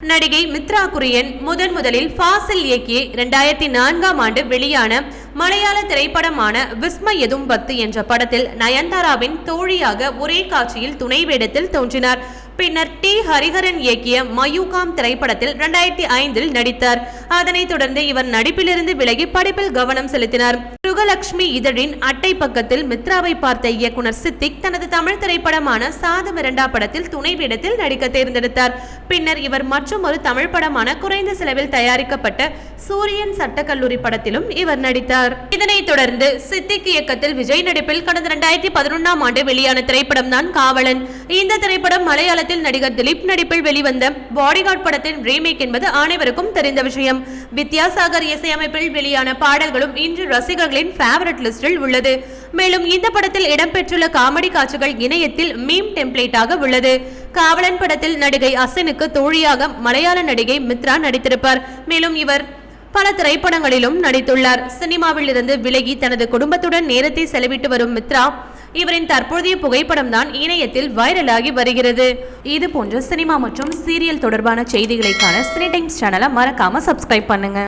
நடிகை மித்ரா குரியன் முதன் முதலில் ஃபாசில் இயக்கிய இரண்டாயிரத்தி நான்காம் ஆண்டு வெளியான மலையாள திரைப்படமான விஸ்ம எதும் பத்து என்ற படத்தில் நயன்தாராவின் தோழியாக ஒரே காட்சியில் துணை வேடத்தில் தோன்றினார். பின்னர் டி. ஹரிஹரன் இயக்கிய மயூகாம் திரைப்படத்தில் இரண்டாயிரத்தி ஐந்தில் நடித்தார். அதனைத் தொடர்ந்து இவர் நடிப்பிலிருந்து விலகி படிப்பில் கவனம் செலுத்தினார். ருகலட்சுமி இதழின் அட்டை பக்கத்தில் மித்ராவை பார்த்த இயக்குனர் சித்திக் தனது தமிழ் திரைப்படமான சாதம் இரண்டா படத்தில் துணை வேடத்தில் நடிக்க தேர்ந்தெடுத்தார். பின்னர் இவர் மற்றும் ஒரு தமிழ் படமான குறைந்த செலவில் தயாரிக்கப்பட்ட சூரியன் சட்டக்கல்லூரி படத்திலும் இவர் நடித்தார். இதனைத் தொடர்ந்து சித்திக் இயக்கத்தில் விஜய் நடிப்பில் கடந்த இரண்டாயிரத்தி பதினொன்றாம் ஆண்டு வெளியான திரைப்படம் தான் காவலன். இந்த திரைப்படம் மலையாள மலையாளத்தில் நடிகர் திலீப் நடிப்பில் வெளிவந்த பாடிகார்ட் படத்தின் ரீமேக் என்பது அனைவருக்கும் தெரிந்த விஷயம். வித்யாசாகர் இசையமைப்பில் வெளியான பாடல்களும் இன்று ரசிகர்களின் ஃபேவரட் லிஸ்டில் உள்ளது. மேலும் இந்த படத்தில் இடம்பெற்றுள்ள காமெடி காட்சிகள் இணையத்தில் மீம் டெம்ப்ளேட்டாக உள்ளது. காவலன் படத்தில் நடிகை அசனுக்கு தோழியாக மலையாள நடிகை மித்ரா நடித்திருப்பார். மேலும் இவர் பல திரைப்படங்களிலும் நடித்துள்ளார். சினிமாவில் இருந்து விலகி தனது குடும்பத்துடன் நேரத்தை செலவிட்டு வரும் மித்ரா இவரின் தற்போதைய புகைப்படம் தான் இணையத்தில் வைரலாகி வருகிறது. இது போன்ற சினிமா மற்றும் சீரியல் தொடர்பான செய்திகளைக்கான சினி டைம்ஸ் சேனலை மறக்காம சப்ஸ்கிரைப் பண்ணுங்க.